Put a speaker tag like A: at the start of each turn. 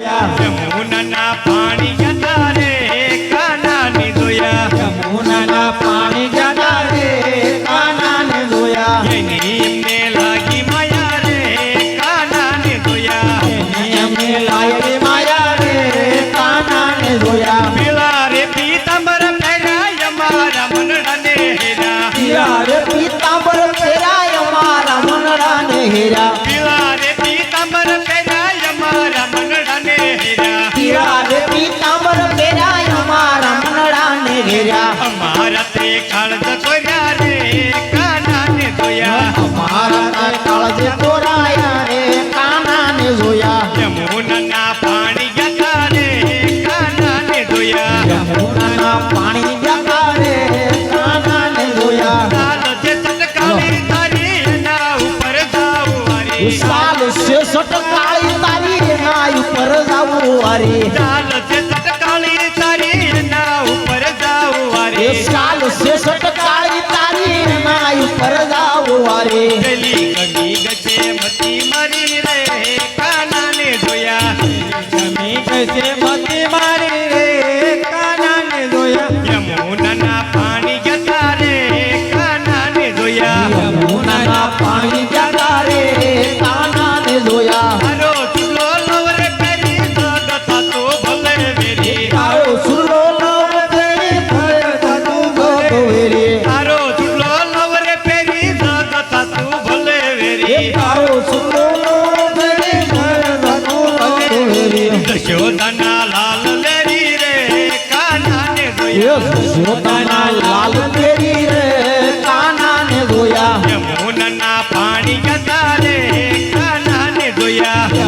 A: Yeah. અમારા તે કાળજ કોર્યા રે કાનાને જોયા.
B: અમારા તે કાળજ કોરાયા રે કાનાને જોયા.
A: યમુના પાણી જતા રે કાનાને જોયા.
B: યમુના પાણી જતા રે કાનાને જોયા.
A: ચાલ જે ચટકાલી તારી ના ઉપર જાવું વારી.
B: વિશાલ શેષટ કાળી તારી ના ઉપર જાવું વારી.
A: દશોદના લાલ લેરી રે કાનાને
B: એ
A: જોયા
B: સુરતાના લાલ ફેરી રે કાનાને જોયા
A: યમુનાના પાણી જતા રે કાનાને જોયા.